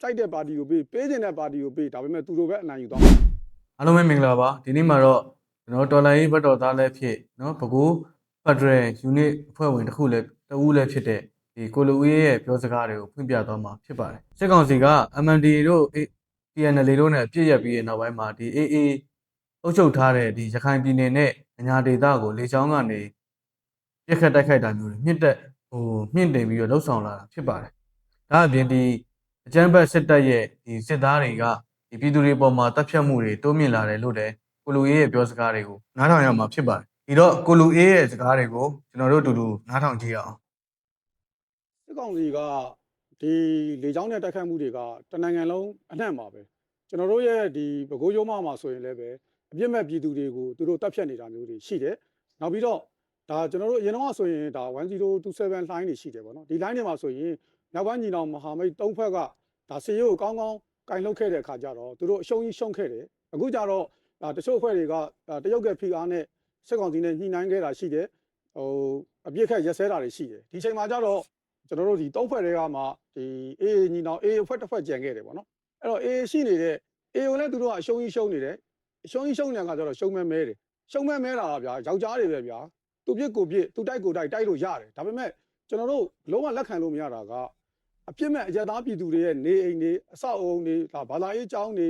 စိုက်တဲ့ပါတီကိုပေးပေးခြင်းတဲ့ပါတီကိုပေးဒါပေမဲ့သူတို့ပဲအနိုင်ယူသွားမှာအားလုံးပဲမင်္ဂလာပါဒီနေ့မှာတော့ကျွန်တော်တော်လိုင်းရေးဘတ်တော်သားလည်းဖြစ်နော်ဘကူဖက်ဒရယ်ယူနစ်အဖွဲ့ဝင်တစ်ခုလည်းတဦးလည်းဖြစ်တဲ့ဒီကိုလိုဦးရဲ့ပြောစကားတွေကိုဖွင့်ပြသွားမှာဖြစ်ပါတယ်စစ်ကောင်စီက MND တို့ PNL တို့နဲ့ပြည့်ရက်ပြီးတဲ့နောက်ပိုင်းမှာဒီ AA အုပ်ချုပ်ထားတဲ့ဒီရခိုင်ပြည်နယ်နဲ့အညာဒေသကိုလေချောင်းကနေပြက်ခတ်တိုက်ခိုက်တာမျိုးတွေမြင့်တက်ဟိုမြင့်တင်ပြီးတော့လှုပ်ဆောင်လာတာဖြစ်ပါတယ်ဒါအပြင်ဒီ အကြမ်းဖက်စစ်တပ်ရဲ့ဒီစစ်သားတွေကဒီပြည်သူတွေပေါ်မှာတပ်ဖြတ်မှုတွေတိုးမြင့်လာတယ်လို့လည်းကိုလူအေးရဲ့ပြောစကားတွေကိုနားထောင်ရမှာဖြစ်ပါတယ်ဒီတော့ကိုလူအေးရဲ့စကားတွေကိုကျွန်တော်တို့အတူတူနားထောင်ကြည့်ရအောင်စစ်ကောင်စီကဒီလေကြောင်းနဲ့တိုက်ခိုက်မှုတွေကတနိုင်ငံလုံးအနှံ့ပါပဲကျွန်တော်တို့ရဲ့ဒီပဲခူးရုံးမမှာဆိုရင်လည်းပဲအပြစ်မဲ့ပြည်သူတွေကိုသူတို့တပ်ဖြတ်နေတာမျိုးတွေရှိတယ်နောက်ပြီးတော့ဒါကျွန်တော်တို့အရင်တော့ဆိုရင်ဒါ1027 line တွေရှိတယ်ပေါ့နော်ဒီ line တွေမှာဆိုရင် မြောက်ပိုင်းညီနောင်မဟာမိတ်၃ဖက်ကဒါစီရိုးကိုကောင်းကောင်းကင်လုပ်ခဲ့တဲ့အခါကျတော့သူတို့အရှုံးကြီးရှုံးခဲ့တယ်အခုကျတော့ဒါတချို့အဖွဲ့တွေကဒါတရုတ်ကဖိအားနဲ့စစ်ကောင်စီနဲ့ညှိနှိုင်းခဲ့တာရှိတယ်ဟိုအပြစ်ခတ်ရက်စဲတာတွေရှိတယ်ဒီချိန်မှာကျတော့ကျွန်တော်တို့ဒီသုံးဖွဲ့တွေကမှဒီအေးညီနောင်အေးဖွဲ့တစ်ဖွဲ့ကြံခဲ့တယ်ပေါ့နော်အဲ့တော့အေးရှိနေတဲ့အေးကိုလည်းသူတို့ကအရှုံးကြီးရှုံးနေတယ်အရှုံးကြီးရှုံးနေတဲ့အခါကျတော့ရှုံးမဲမဲတယ်ရှုံးမဲမဲတာကဗျာယောက်ျားတွေပဲဗျာသူပြစ်ကိုပြစ်သူတိုက်ကိုတိုက်တိုက်လို့ရတယ်ဒါပေမဲ့ကျွန်တော်တို့လုံးဝလက်ခံလို့မရတာက အပြစ်မဲ့အကြသားပြည်သူတွေရဲ့နေအိမ်တွေအဆောက်အအုံတွေဒါဘာသာရေးကျောင်းတွေ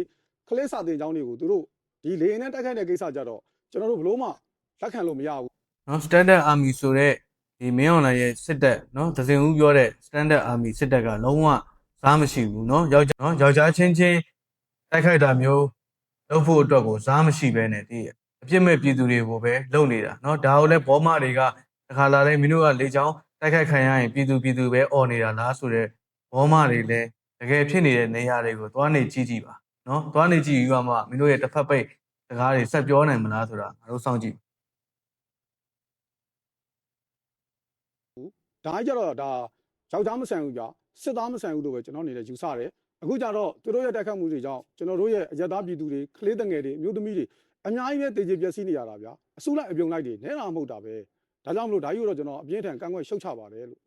ကလေးစာတင်ကျောင်းတွေကိုသူတို့ဒီလေရင်နဲ့တိုက်ခိုက်တဲ့ကိစ္စကြတော့ကျွန်တော်တို့ဘလို့မှလက်ခံလို့မရဘူးနော် standard army ဆိုတဲ့ဒီမင်းအွန်လိုင်းရဲ့စစ်တပ်နော်သစင်ဦးပြောတဲ့ standard army စစ်တပ်ကလုံးဝစားမရှိဘူးနော်ယောက်ျားနော်ယောက်ျားချင်းချင်းတိုက်ခိုက်တာမျိုးလုပ်ဖို့အတွက်ကိုစားမရှိဘဲနဲ့ဒီအပြစ်မဲ့ပြည်သူတွေကိုပဲလုပ်နေတာနော်ဒါကိုလည်းဘောမတွေကတခါလာတိုင်းမင်းတို့ကလေချောင်းတိုက်ခိုက်ခံရရင်ပြည်သူပြည်သူပဲអော်နေတာလားဆိုတဲ့ ဘောမတွေလည်းတကယ်ဖြစ်နေတဲ့နေရာတွေကိုသွားနေကြည့်ကြည့်ပါနော်သွားနေကြည့်ယူရမှမင်းတို့ရဲ့တစ်ဖက်ပိတ်စကားတွေဆက်ပြောနိုင်မလားဆိုတာငါတို့စောင့်ကြည့်ဒါကြတော့ဒါယောက်ျားမဆန်ဘူးကြာစစ်သားမဆန်ဘူးလို့ပဲကျွန်တော်အနေနဲ့ယူဆတယ်အခုကြတော့သူတို့ရဲ့တိုက်ခတ်မှုတွေကြောင့်ကျွန်တော်တို့ရဲ့အရက်သားပြည်သူတွေကလေးတငယ်တွေအမျိုးသမီးတွေအများကြီးပဲတည်ကြည်ပျက်စီးနေရတာဗျာအစုလိုက်အပြုံလိုက်တွေနဲတာမဟုတ်တာပဲဒါကြောင့်မလို့ဒါကြီးကိုတော့ကျွန်တော်အပြင်းထန်ကန့်ကွက်ရှုတ်ချပါတယ်လို့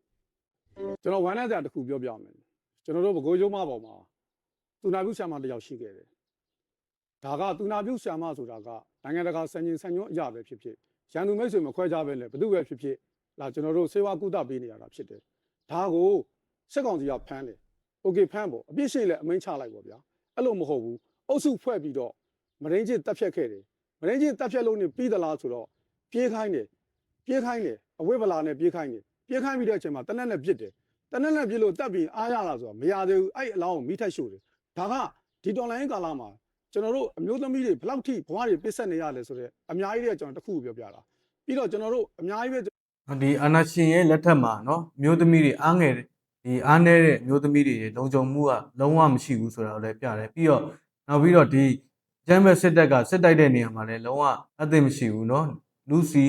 ကျွန်တော်ဝမ်းနဲ့စရာတစ်ခုပြောပြမယ်ကျွန်တော်တို့ဘကိုးရုံးမပေါ်မှာသူနာပြုဆရာမတစ်ယောက်ရှိခဲ့တယ်ဒါကသူနာပြုဆရာမဆိုတာကနိုင်ငံတကာစံချိန်စံညွှန်းအရာပဲဖြစ်ဖြစ်ရန်သူမိတ်ဆွေမခွဲခြားပဲလေဘယ်သူပဲဖြစ်ဖြစ်လာကျွန်တော်တို့စေဝါကုသပေးနေရတာဖြစ်တယ်။ဒါကိုစစ်ကောင်စီကဖမ်းတယ်။ Okay ဖမ်းပေါ့အပြစ်ရှိလဲအမိန့်ချလိုက်ပေါ့ဗျာ။အဲ့လိုမဟုတ်ဘူး။အုပ်စုဖွဲ့ပြီးတော့မရင်းချင်းတက်ဖြတ်ခဲ့တယ်။မရင်းချင်းတက်ဖြတ်လို့နေပြီးသလားဆိုတော့ပြေးခိုင်းတယ်။ပြေးခိုင်းတယ်အဝိဗလာနဲ့ပြေးခိုင်းတယ်။ ပြေးခိုင်းပြီးတဲ့အချိန်မှာတနက်နဲ့ပြစ်တယ်။တနက်နဲ့ပြစ်လို့တက်ပြီးအားရလာဆိုတော့မရသေးဘူး။အဲ့အလောင်းကိုမိထက်ရှို့တယ်။ဒါကဒီတော်လိုင်းကာလမှာကျွန်တော်တို့အမျိုးသမီးတွေဘယ်လောက်ထိဘဝတွေပစ်ဆက်နေရလဲဆိုတော့အများကြီးတဲ့ကျွန်တော်တစ်ခုပြောပြတာ။ပြီးတော့ကျွန်တော်တို့အများကြီးပဲ ဒီအာနာရှင်ရဲ့လက်ထက်မှာเนาะမျိုးသမီးတွေအားငယ်ဒီအားနည်းတဲ့မျိုးသမီးတွေရဲ့လုံခြုံမှုကလုံးဝမရှိဘူးဆိုတာကိုလည်းပြတယ်ပြီးတော့နောက်ပြီးတော့ဒီကျမ်းမဲ့စစ်တပ်ကစစ်တိုက်တဲ့နေရာမှာလည်းလုံးဝအသိမရှိဘူးเนาะလူစီ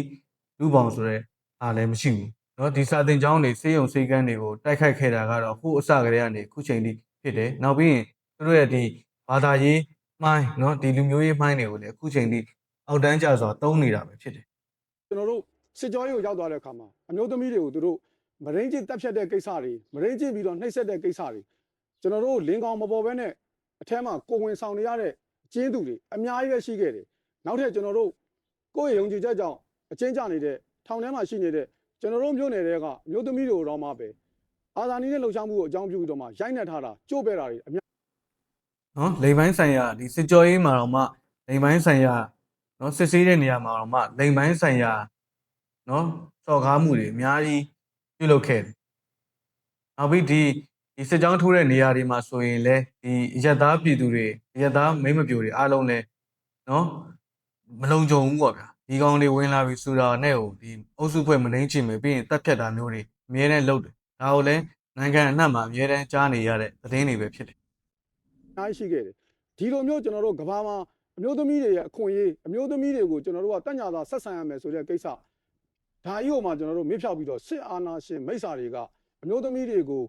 လူပေါင်ဆိုတဲ့အားလည်းမရှိဘူး နော်ဒီစာသင်ကျောင်းတွေစေယုံစေကန်းတွေကိုတိုက်ခိုက်ခဲ့တာကတော့ခုအစကတည်းကနေခုချိန်ထိဖြစ်တယ်နောက်ပြီးရင်သူတို့ရဲ့ဒီဘာသာရေးမိုင်းနော်ဒီလူမျိုးရေးမိုင်းတွေကိုလည်းအခုချိန်ထိအောက်တန်းကျစွာတုံးနေတာပဲဖြစ်တယ်ကျွန်တော်တို့စစ်ကြောရေးကိုရောက်သွားတဲ့အခါမှာအမျိုးသမီးတွေကိုသူတို့မရင်းချင်းတက်ဖြတ်တဲ့ကိစ္စတွေမရင်းချင်းပြီးတော့နှိပ်စက်တဲ့ကိစ္စတွေကျွန်တော်တို့လင်းကောင်မပေါ်ဘဲနဲ့အထက်မှာကိုဝင်ဆောင်နေရတဲ့ကျင်းသူတွေအများကြီးပဲရှိခဲ့တယ်နောက်ထပ်ကျွန်တော်တို့ကိုယ့်ရဲ့ယုံကြည်ချက်ကြောင့်အချင်းကြနေတဲ့ထောင်ထဲမှာရှိနေတဲ့ ကျွန်တော်တို့မျိုးနယ်တွေကအမျိုးသမီးတွေကိုတော့မှပဲအာဇာနည်နဲ့လှုပ်ရှားမှုကိုအကြောင်းပြုပြီးတော့မှရိုက်နှက်ထားတာကြိုးပဲတာတွေအများနော်လိမ်ပိုင်းဆိုင်ရာဒီစစ်ကြောရေးမှာတော့မှလိမ်ပိုင်းဆိုင်ရာနော်စစ်ဆေးတဲ့နေရာမှာတော့မှလိမ်ပိုင်းဆိုင်ရာနော်စော်ကားမှုတွေအများကြီးပြုလုပ်ခဲ့တယ်။နောက်ပြီးဒီဒီစစ်ကြောင်းထိုးတဲ့နေရာတွေမှာဆိုရင်လည်းဒီအရက်သားပြည်သူတွေအရက်သားမိမ့်မပြိုတွေအားလုံးလည်းနော်မလုံခြုံဘူးပေါ့ဗျာ။ ဒီကောင်တွေဝင်လာပြီဆိုတာနဲ့ဟိုဒီအုပ်စုဖွဲ့မနှိမ့်ချင်မယ်ပြီးရင်တက်ဖြတ်တာမျိုးတွေအများနဲ့လုပ်တယ်။ဒါကိုလည်းနိုင်ငံအနှံ့မှာအများတန်းကြားနေရတဲ့သတင်းတွေပဲဖြစ်တယ်ကြီးရှိခဲ့တယ်ဒီလိုမျိုးကျွန်တော်တို့ကဘာမှာအမျိုးသမီးတွေရဲ့အခွင့်အရေးအမျိုးသမီးတွေကိုကျွန်တော်တို့ကတက်ညာသာဆက်ဆံရမယ်ဆိုတဲ့ကိစ္စဒါကြီးကိုမှကျွန်တော်တို့မြစ်ဖြောက်ပြီးတော့စစ်အာဏာရှင်မိစ္ဆာတွေကအမျိုးသမီးတွေကို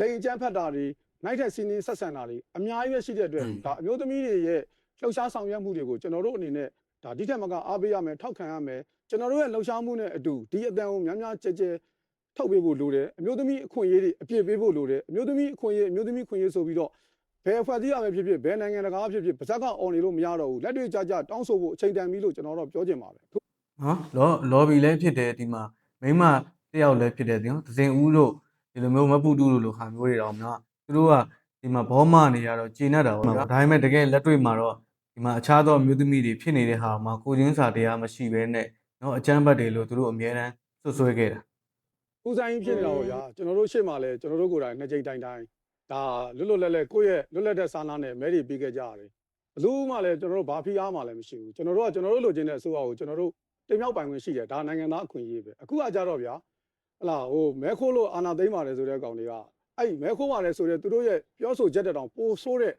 လိန်ကြမ်းဖက်တာတွေနိုင်ထက်စီးနင်းဆက်ဆံတာတွေအများကြီးပဲရှိတဲ့အတွက်ဒါအမျိုးသမီးတွေရဲ့လှုပ်ရှားဆောင်ရွက်မှုတွေကိုကျွန်တော်တို့အနေနဲ့ ဒါဒီထက်မကအားပေးရမယ်ထောက်ခံရမယ်ကျွန်တော်တို့ရဲ့လှုပ်ရှားမှုနဲ့အတူဒီအတန်ကိုများများကြဲကြဲထုတ်ပေးဖို့လိုတယ်အမျိုးသမီးအခွင့်အရေးတွေအပြည့်ပေးဖို့လိုတယ်အမျိုးသမီးအခွင့်အရေးအမျိုးသမီးအခွင့်အရေးဆိုပြီးတော့ဘယ်အဖွဲ့အစည်းရမယ်ဖြစ်ဖြစ်ဘယ်နိုင်ငံတကာဖြစ်ဖြစ်ပါဇက်ကအော်နေလို့မရတော့ဘူးလက်တွေ့ကြကြတောင်းဆိုဖို့အချိန်တန်ပြီလို့ကျွန်တော်တော့ပြောချင်ပါပဲနော်လောလော်ဘီလည်းဖြစ်တယ်ဒီမှာမိန်းမတယောက်လည်းဖြစ်တယ်ဒီနော်သစင်ဦးတို့ဒီလိုမျိုးမပူတူတို့လိုဟာမျိုးတွေတော့မနော်သူတို့ကဒီမှာဘောမနေရတော့ကျေနပ်တာပေါ့ဗျာဒါပေမဲ့တကယ်လက်တွေ့မှာတော့ ဒီမှာအခြားသောမျိုးသမီးတွေဖြစ်နေတဲ့ဟာမှာကိုချင်းစာတရားမရှိဘဲနဲ့နော်အကျမ်းဘတ်တွေလို့သူတို့အမြဲတမ်းဆွဆွဲခဲ့တာဦးဆိုင်ကြီးဖြစ်နေတာပေါ့ဗျာကျွန်တော်တို့ရှေ့မှာလဲကျွန်တော်တို့ကိုယ်တိုင်နှစ်ကြိမ်တိုင်တိုင်ဒါလွတ်လွတ်လပ်လပ်ကိုယ့်ရဲ့လွတ်လပ်တဲ့စာနာနဲ့မဲတွေပြီးခဲ့ကြရတယ်ဘလို့မှလည်းကျွန်တော်တို့ဘာဖိအားမှလည်းမရှိဘူးကျွန်တော်တို့ကကျွန်တော်တို့လိုချင်တဲ့အစိုးရကိုကျွန်တော်တို့တင်မြောက်ပိုင်ခွင့်ရှိတယ်ဒါနိုင်ငံသားအခွင့်အရေးပဲအခုကကြတော့ဗျာဟလာဟိုမဲခိုးလို့အာနာသိမ့်ပါတယ်ဆိုတဲ့ကောင်တွေကအဲ့မဲခိုးပါတယ်ဆိုတဲ့သူတို့ရဲ့ပြောဆိုချက်တဲ့တောင်ပိုဆိုးတဲ့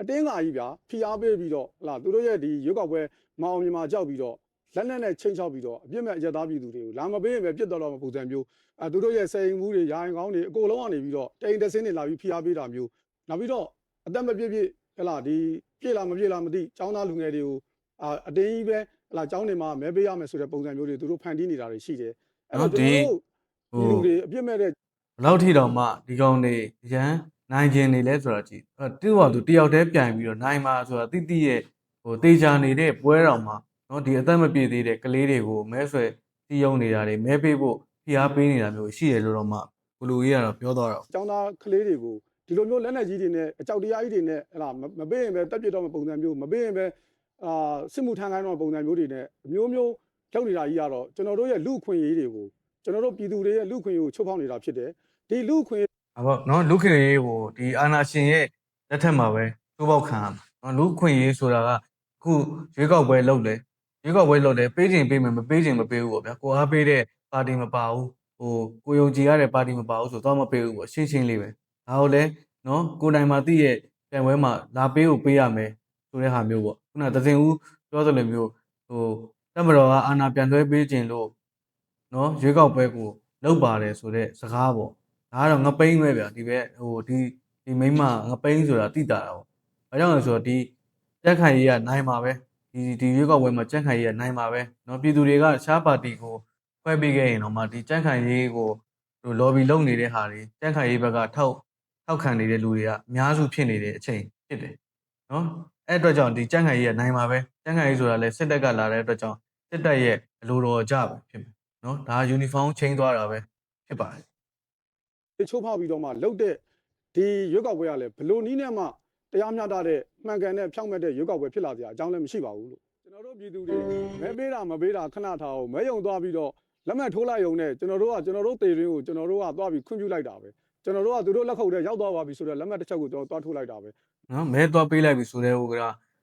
အတင်းကာကြီးဗျာဖိအားပေးပြီးတော့ဟလာသူတို့ရဲ့ဒီရွက်ကောက်ပွဲမအောင်မြင်မှာကြောက်ပြီးတော့လက်နက်နဲ့ချိန်ချောက်ပြီးတော့အပြစ်မဲ့အရက်သားပြည်သူတွေကိုလာမပေးရင်ပဲပြစ်တော်တော်မပုံစံမျိုးအဲသူတို့ရဲ့စိန်မှုတွေရာရင်ကောင်းတွေအကုန်လုံးကနေပြီးတော့တိန်တဆင်းတွေလာပြီးဖိအားပေးတာမျိုးနောက်ပြီးတော့အသက်မပြည့်ပြည့်ဟလာဒီပြည့်လားမပြည့်လားမသိចောင်းသားလူငယ်တွေကိုအာအတင်းကြီးပဲဟလာចောင်းတွေမှာမဲပေးရမယ်ဆိုတဲ့ပုံစံမျိုးတွေသူတို့ဖန်တီးနေတာတွေရှိတယ်အဲ့တော့ကျွန်တော်တို့လူတွေအပြစ်မဲ့တဲ့ဘယ်လောက်ထိတောင်မှဒီကောင်တွေရန် နိုင်ခြင်းနေလဲဆိုတာကြည့်အဲ့တူကသူတယောက်တည်းပြန်ပြီးတော့နိုင်မှာဆိုတာတိတိရဲ့ဟိုတေချာနေတဲ့ပွဲတော်မှာနော်ဒီအသက်မပြည့်သေးတဲ့ကလေးတွေကိုမဲဆွဲစီယုံနေတာတွေမဲပေးဖို့ဖိအားပေးနေတာမျိုးရှိတယ်လို့တော့မှကိုလူကြီးကတော့ပြောတော့တော့ចောင်းသားကလေးတွေကိုဒီလိုမျိုးလက်နက်ကြီးတွေနဲ့အကြောက်တရားကြီးတွေနဲ့ဟလာမပေးရင်ပဲတက်ပြစ်တော့မယ့်ပုံစံမျိုးမပေးရင်ပဲအာစစ်မှုထမ်းခိုင်းတော့မယ့်ပုံစံမျိုးတွေနဲ့အမျိုးမျိုးလောက်နေတာကြီးကတော့ကျွန်တော်တို့ရဲ့လူအခွင့်အရေးတွေကိုကျွန်တော်တို့ပြည်သူတွေရဲ့လူအခွင့်အရေးကိုချုပ်ဖောက်နေတာဖြစ်တယ်ဒီလူအခွင့် အရေးအဘောနော်လူခင်ရေးကိုဒီအာနာရှင်ရဲ့လက်ထက်မှာပဲသိုးပေါက်ခံရမှာနော်လူခွင့်ရေးဆိုတာကအခုရွေးကောက်ပွဲလုပ်တယ်ရွေးကောက်ပွဲလုပ်တယ်ပေးခြင်းပေးမယ်မပေးခြင်းမပေးဘူးပေါ့ဗျာကိုအားပေးတဲ့ပါတီမပါဘူးဟိုကိုယုံကြည်ရတဲ့ပါတီမပါဘူးဆိုတော့မပေးဘူးပေါ့ရှင်းရှင်းလေးပဲဒါဟုတ်လဲနော်ကိုယ်တိုင်မှာသိရဲ့ပြိုင်ပွဲမှာလာပေးကိုပေးရမယ်ဆိုတဲ့ဟာမျိုးပေါ့ခုနသဇင်ဦးပြောသလိုမျိုးဟိုတက်မတော်ကအာနာပြန်သွဲပေးခြင်းလို့နော်ရွေးကောက်ပွဲကိုလုပ်ပါတယ်ဆိုတဲ့စကားပေါ့ ဒါကတော့ငပိန်းပဲဗျာဒီဘက်ဟိုဒီဒီမိန်းမငပိန်းဆိုတာတိတာတာပေါ့။ဘာကြောင့်လဲဆိုတော့ဒီကြက်ခိုင်ရေးကနိုင်မှာပဲဒီဒီရွေးကောက်ပွဲမှာကြက်ခိုင်ရေးကနိုင်မှာပဲเนาะပြည်သူတွေကရှားပါတီကိုခွဲပေးခဲ့ရင်တော့မှဒီကြက်ခိုင်ရေးကိုဟို lobby လုပ်နေတဲ့ဟာတွေကြက်ခိုင်ရေးဘက်ကထောက်ထောက်ခံနေတဲ့လူတွေကအများစုဖြစ်နေတဲ့အချိန်ဖြစ်တယ်เนาะအဲ့အတွက်ကြောင့်ဒီကြက်ခိုင်ရေးကနိုင်မှာပဲကြက်ခိုင်ရေးဆိုတာလဲစစ်တပ်ကလာတဲ့အတွက်ကြောင့်စစ်တပ်ရဲ့အလိုတော်ကြပဲဖြစ်မယ်เนาะဒါ uniform ချင်းသွားတာပဲဖြစ်ပါတယ် တွေ ချိုးဖောက်ပြီးတော့မှလုတ်တဲ့ဒီရွက်ကောက်ပွဲကလည်းဘလို့နီးနဲ့မှတရားမျှတတဲ့မှန်ကန်တဲ့ဖြောင့်မတ်တဲ့ရွက်ကောက်ပွဲဖြစ်လာစရာအကြောင်းလည်းမရှိပါဘူးလို့ကျွန်တော်တို့ပြည်သူတွေမဲပေးတာမပေးတာခဏထားအောင်မဲယုံသွားပြီးတော့လက်မှတ်ထိုးလိုက်ရုံနဲ့ကျွန်တော်တို့ကကျွန်တော်တို့တေရင်းကိုကျွန်တော်တို့ကသွားပြီးခွင့်ပြုလိုက်တာပဲကျွန်တော်တို့ကသူတို့လက်ခုပ်ထဲရောက်သွားပါပြီဆိုတော့လက်မှတ်တစ်ချက်ကိုကျွန်တော်သွားထိုးလိုက်တာပဲနော်မဲသွားပေးလိုက်ပြီဆိုတဲ့ဟိုက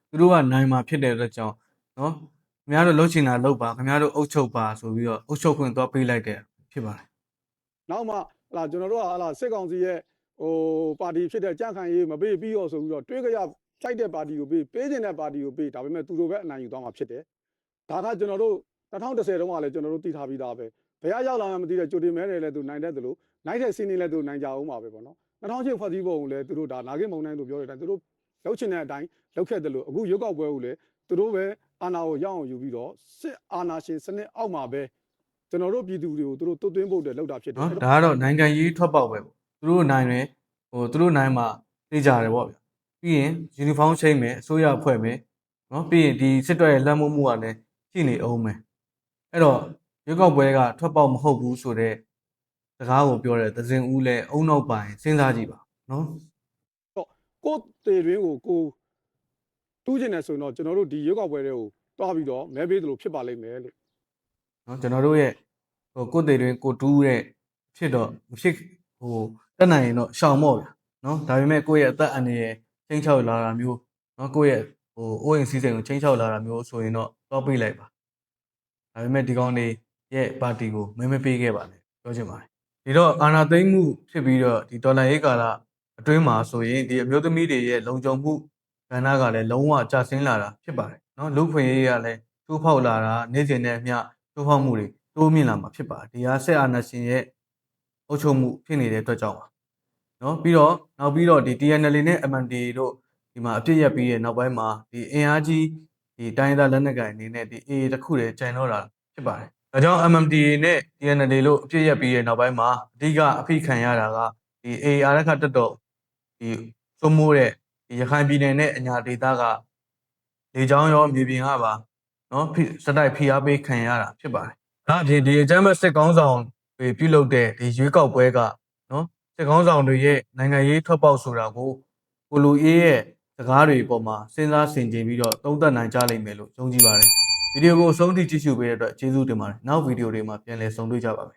သူတို့ကနိုင်မှာဖြစ်တဲ့အတွက်ကြောင့်နော်ခင်ဗျားတို့လှုပ်ချင်တာလှုပ်ပါခင်ဗျားတို့အုပ်ချုပ်ပါဆိုပြီးတော့အုပ်ချုပ်ခွင့်သွားပေးလိုက်တဲ့ဖြစ်ပါတယ်နောက်မှ ဟလာကျွန်တော်တို့ကဟလာစစ်ကောင်စီရဲ့ဟိုပါတီဖြစ်တဲ့ကြန့်ခိုင်ရေးမပေးပြီးတော့ဆိုပြီးတော့တွေးကြရစိုက်တဲ့ပါတီကိုပေးပေးခြင်းတဲ့ပါတီကိုပေးဒါပေမဲ့သူတို့ပဲအနိုင်ယူသွားမှာဖြစ်တယ်ဒါကကျွန်တော်တို့2010တုန်းကလည်းကျွန်တော်တို့တည်ထားပြီးသားပဲဘယ်ရောက်လာမှမသိတဲ့ကြိုတင်မဲတွေလည်းသူနိုင်တဲ့သူလို့နိုင်တဲ့စီးနေလည်းသူနိုင်ကြအောင်ပါပဲပေါ့နော်2008ဖွဲ့စည်းပုံကိုလည်းသူတို့ဒါနာဂစ်မုံတိုင်းလို့ပြောတဲ့အတိုင်းသူတို့လောက်ချင်တဲ့အတိုင်းလောက်ခဲ့တယ်လို့အခုရွက်ကောက်ပွဲကိုလည်းသူတို့ပဲအာဏာကိုရအောင်ယူပြီးတော့စစ်အာဏာရှင်စနစ်အောက်မှာပဲ ကျွန်တော်တို့ပြည်သူတွေကိုသူတို့တွတ်သွင်းဖို့အတွက်လောက်တာဖြစ်တယ်နော်ဒါကတော့နိုင်ငံရေးထွက်ပေါက်ပဲပေါ့သူတို့နိုင်တယ်ဟိုသူတို့နိုင်မှာသိကြတယ်ပေါ့ဗျာပြီးရင် uniform ချိန်မယ်အစိုးရဖွဲ့မယ်နော်ပြီးရင်ဒီစစ်တပ်ရဲ့လက်မှုမှုကလည်းရှိနေအောင်မယ်အဲ့တော့ရွေးကောက်ပွဲကထွက်ပေါက်မဟုတ်ဘူးဆိုတော့စကားကိုပြောတဲ့သဇင်ဦးလည်းအုံနောက်ပိုင်စဉ်းစားကြည့်ပါနော်ကိုယ်တေတွင်းကိုကိုတူးကျင်တယ်ဆိုရင်တော့ကျွန်တော်တို့ဒီရွက်ကောက်ပွဲတွေကိုတွားပြီးတော့မဲပေးသလိုဖြစ်ပါလိမ့်မယ်လို့ နော်ကျွန်တော်တို့ရဲ့ဟိုကိုယ်တည်တွင်ကိုတူးတဲ့ဖြစ်တော့မဖြစ်ဟိုတက်နိုင်ရင်တော့ရှောင်မော့ဗျာနော်ဒါပေမဲ့ကိုယ့်ရဲ့အသက်အန္တရာယ်ချင်းချောက်လာတာမျိုးနော်ကိုယ့်ရဲ့ဟိုအိုးအိမ်စီးစိမ်ကိုချင်းချောက်လာတာမျိုးဆိုရင်တော့တော့ပြေးလိုက်ပါဒါပေမဲ့ဒီကောင်တွေရဲ့ပါတီကိုမဲမပေးခဲ့ပါနဲ့ပြောချင်ပါတယ်ဒီတော့အာနာသိမ့်မှုဖြစ်ပြီးတော့ဒီဒေါ်လာရေးကာလအတွင်းမှာဆိုရင်ဒီအမျိုးသမီးတွေရဲ့လုံခြုံမှုကဏ္ဍကလည်းလုံးဝကျဆင်းလာတာဖြစ်ပါတယ်နော်လူခွင့်ရေးကလည်းထိုးဖောက်လာတာနေ့စဉ်နဲ့အမျှ တိုးဖောက်မှုတွေတိုးမြင့်လာမှာဖြစ်ပါတယ်ဒီဟာဆက်အာဏာရှင်ရဲ့အုပ်ချုပ်မှုဖြစ်နေတဲ့အတွက်ကြောင့်ပါနော်ပြီးတော့နောက်ပြီးတော့ဒီ TNL နဲ့ MND တို့ဒီမှာအပြစ်ရက်ပြီးရဲ့နောက်ပိုင်းမှာဒီအင်အားကြီးဒီတိုင်းသားလက်နက်ကိုင်အနေနဲ့ဒီ AA တစ်ခုတည်းကြံတော့တာဖြစ်ပါတယ်ဒါကြောင့် MND နဲ့ TNL တို့အပြစ်ရက်ပြီးရဲ့နောက်ပိုင်းမှာအဓိကအဖိခံရတာကဒီ AA အာရခတက်တော့ဒီစိုးမိုးတဲ့ဒီရခိုင်ပြည်နယ်နဲ့အညာဒေသကလေကြောင်းရောမြေပြင်ကပါ နော်ဖိစတိုက်ဖိအားပေးခံရတာဖြစ်ပါတယ်။ဒါအပြင်ဒီအကြမ်းဖက်စစ်ကောင်းဆောင်တွေပြုလုပ်တဲ့ဒီရွေးကောက်ပွဲကနော်စစ်ကောင်းဆောင်တွေရဲ့နိုင်ငံရေးထွက်ပေါက်ဆိုတာကိုကိုလူအေးရဲ့စကားတွေအပေါ်မှာစဉ်းစားဆင်ခြင်ပြီးတော့သုံးသပ်နိုင်ကြလိမ့်မယ်လို့ယုံကြည်ပါတယ်။ဗီဒီယိုကိုအဆုံးထိကြည့်ရှုပေးတဲ့အတွက်ကျေးဇူးတင်ပါတယ်။နောက်ဗီဒီယိုတွေမှာပြန်လည်ဆုံတွေ့ကြပါမယ်